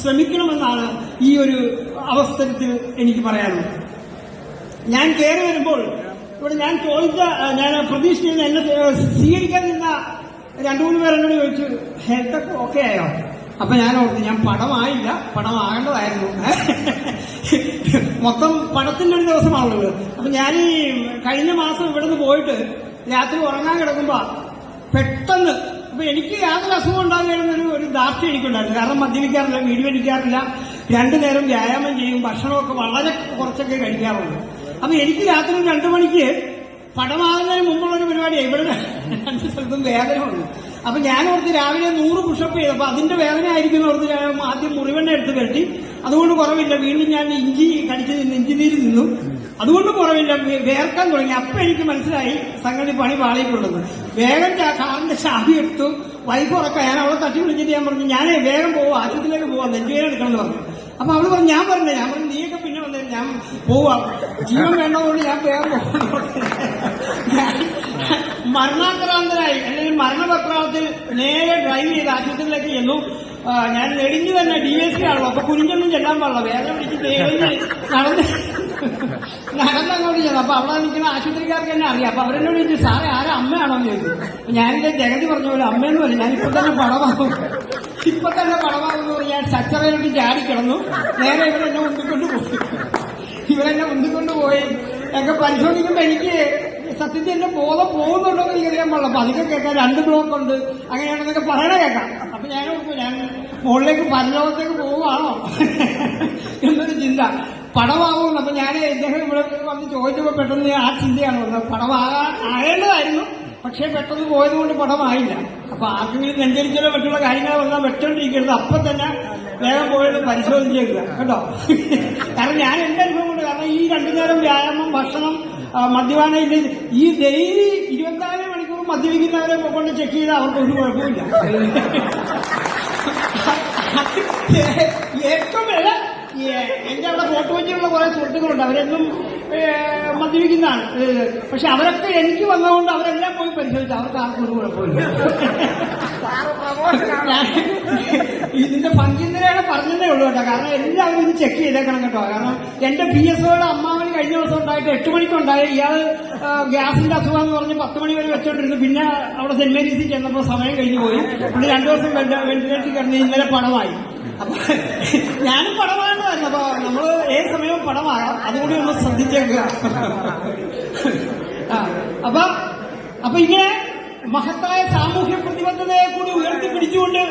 ശ്രമിക്കണമെന്നാണ് ഈ ഒരു അവസരത്തിൽ എനിക്ക് പറയാനുള്ളത്. ഞാൻ കയറി വരുമ്പോൾ ഇവിടെ ഞാൻ ചോദിച്ച ഞാൻ പ്രതീക്ഷിച്ചിരുന്ന എന്നെ സ്വീകരിക്കാൻ നിന്ന രണ്ടു മൂന്ന് പേരെന്നോട് ചോദിച്ചു ഹെൽത്ത് ഒക്കെ ഓക്കെ ആയോ? അപ്പൊ ഞാൻ ഓർത്തു ഞാൻ പടമായില്ല പടമാകേണ്ടതായിരുന്നു. മൊത്തം പടത്തിന്റെ ഒരു ദിവസമാണുള്ളത്. അപ്പൊ ഞാൻ ഈ കഴിഞ്ഞ മാസം ഇവിടുന്ന് പോയിട്ട് രാത്രി ഉറങ്ങാൻ കിടക്കുമ്പോ പെട്ടെന്ന് അപ്പൊ എനിക്ക് യാതൊരു അസുഖം ഉണ്ടാകുന്നൊരു ധാർഷ്ട്യം എനിക്കുണ്ടായിരുന്നു. കാരണം മദ്യപിക്കാറില്ല വീട് വലിക്കാറില്ല രണ്ടു നേരം വ്യായാമം ചെയ്യും ഭക്ഷണമൊക്കെ വളരെ കുറച്ചൊക്കെ കഴിക്കാറുണ്ട്. അപ്പൊ എനിക്ക് രാത്രി രണ്ടു മണിക്ക് പടമാകുന്നതിന് മുമ്പുള്ള ഒരു പരിപാടിയാണ് ഇവിടെ രണ്ട് സ്ഥലത്തും വേദന ഉണ്ട് അപ്പൊ ഞാൻ ഓർത്ത് രാവിലെ നൂറ് പുഷപ്പ് ചെയ്തപ്പോ അതിന്റെ വേദന ആയിരിക്കും ഓർത്ത് ആദ്യം മുറിവെണ്ണ എടുത്ത് കെട്ടി അതുകൊണ്ട് കുറവില്ല. വീണ്ടും ഞാൻ ഇഞ്ചി കടിച്ച് നിന്ന് ഇഞ്ചി നീര് നിന്നു അതുകൊണ്ട് കുറവില്ല. വേർക്കാൻ തുടങ്ങി. അപ്പൊ എനിക്ക് മനസ്സിലായി സംഗതി പണി പാളിയിട്ടുള്ളത് വേഗം കാറിന്റെ ചാവി എടുത്തു. വൈഫ് ഉറക്കം ഞാൻ അവളെ തട്ടി വിളിച്ചിട്ട് ഞാൻ പറഞ്ഞു ഞാനേ വേഗം പോവാ. ആശുപത്രിയിലേക്ക് പോവാ. നെഞ്ചുവേദന എടുക്കണം എന്ന് പറഞ്ഞു. അപ്പൊ അവൾ പറഞ്ഞു ഞാൻ പറഞ്ഞു ഞാൻ പറഞ്ഞു നീയൊക്കെ പിന്നെ വന്നേ ഞാൻ പോവാ. ജീവൻ വേണ്ടതുകൊണ്ട് ഞാൻ വേഗം പോകാൻ മരണാന്തരാന്തരായി. അല്ലെങ്കിൽ മരണപത്രാളത്തിൽ നേരെ ഡ്രൈവ് ചെയ്ത് ആശുപത്രിയിലേക്ക് ചെന്നു. ഞാൻ നെടിഞ്ഞു തന്നെ ഡി എസ് പി ആണല്ലോ. അപ്പൊ കുനിഞ്ഞൊന്നും ചെല്ലാൻ പാടില്ല. വേറെ പിടിച്ച് എഴുതി നടന്ന് നടന്നങ്ങോട്ട് ചെന്നു. അപ്പൊ അവിടെ നിൽക്കുന്ന ആശുപത്രിക്കാർക്ക് തന്നെ അറിയാം. അപ്പൊ അവരെന്നോട് ചോദിച്ചു സാറേ ആരെ? അമ്മയാണോ? എന്ന് ചോദിച്ചു. ഞാനിന്റെ ജഗതി പറഞ്ഞ പോലെ അമ്മയെന്ന് പറഞ്ഞു. ഞാനിപ്പോ തന്നെ പടമാകും ഇപ്പൊ തന്നെ പടമാകുമെന്ന് പറഞ്ഞ് ഞാൻ സച്ചറയിലോട്ട് ചാടി കിടന്നു. നേരെ ഇവരെന്നെ ഉന്തിക്കൊണ്ട് പോയി ഇവരെന്നെ ഉന്തിക്കൊണ്ട് പോയി ഒക്കെ പരിശോധിക്കുമ്പോ എനിക്ക് സത്യത്തിൽ എന്റെ ബോധം പോകുന്നുണ്ടോ എന്ന് എനിക്കറിയാൻ പാടില്ല. അപ്പൊ അധികം കേൾക്കാം രണ്ട് ബ്ലോക്ക് ഉണ്ട് അങ്ങനെയാണെന്നൊക്കെ പറയണ കേൾക്കാം. അപ്പൊ ഞാൻ ഞാൻ മുകളിലേക്ക് പരലോകത്തേക്ക് പോവുകയാണോ? എന്നൊരു ചിന്ത. പടമാകുമെന്ന് അപ്പൊ ഞാൻ ഇദ്ദേഹം ഇവിടെ വന്ന് ചോദിച്ചപ്പോ പെട്ടെന്ന് ആ ചിന്തയാണ് വന്നത്. പടമാകാൻ ആകേണ്ടതായിരുന്നു പക്ഷേ പെട്ടെന്ന് പോയത് കൊണ്ട് പടമായില്ല. അപ്പൊ ആർക്കെങ്കിലും നെഞ്ചരിച്ചാലോ മറ്റുള്ള കാര്യങ്ങളോ വന്നാൽ വെട്ടോണ്ടിരിക്കരുത് അപ്പൊ തന്നെ വേഗം പോയത് പരിശോധിച്ചേക്കുക. കേട്ടോ? കാരണം ഞാൻ എന്റെ അനുഭവം കൊണ്ട് കാരണം ഈ രണ്ടു നേരം വ്യായാമം ഭക്ഷണം ആ, മദ്യപാനം ഇല്ല. ഈ ഡെയിലി ഇരുപത്തിനാല് മണിക്കൂർ മദ്യപിക്കുന്നവരെ കൊണ്ട് ചെക്ക് ചെയ്താൽ അവർക്ക് ഒരു കുഴപ്പമില്ല ഏറ്റവും വില എന്റെ അവിടെ ഫോട്ടോ വെച്ചിട്ടുള്ള കുറെ സുഹൃത്തുക്കളുണ്ട്. അവരെന്നും മദ്യപിക്കുന്നതാണ്. പക്ഷെ അവരൊക്കെ എനിക്ക് വന്നതുകൊണ്ട് അവരെല്ലാം പോയി പരിശോധിച്ചു. അവർക്ക് ആർക്കും ഒരു കുഴപ്പമില്ല ഇതിന്റെ ഭംഗിന്തിനാണ് പറഞ്ഞതേ ഉള്ളൂ കേട്ടോ. കാരണം എല്ലാവരും ഇത് ചെക്ക് ചെയ്തേക്കണം കേട്ടോ. കാരണം എന്റെ പി എസ് ഒയുടെ അമ്മാവന് കഴിഞ്ഞ ദിവസം ഉണ്ടായിട്ട് എട്ട് മണിക്കുണ്ടായി ഇയാൾ ഗ്യാസിന്റെ അസുഖം എന്ന് പറഞ്ഞ് പത്ത് മണി വരെ വെച്ചോണ്ടിരുന്നു. പിന്നെ അവിടെ സെന്റ് മേരീസിൽ ചെന്നപ്പോൾ സമയം കഴിഞ്ഞു പോയി. പുള്ളി രണ്ടു ദിവസം വെന്റിലേറ്ററിൽ കിടന്ന് ഇന്നലെ പണമായി അപ്പൊ ഞാനും പടമാകേണ്ടതായിരുന്നു അപ്പൊ നമ്മൾ ഏത് സമയവും പടമാകാം അതുകൂടി ഒന്ന് ശ്രദ്ധിച്ചേക്കുക. അപ്പൊ അപ്പൊ ഇങ്ങനെ മഹത്തായ സാമൂഹ്യ പ്രതിബദ്ധതയെ കൂടി ഉയർത്തിപ്പിടിച്ചുകൊണ്ട്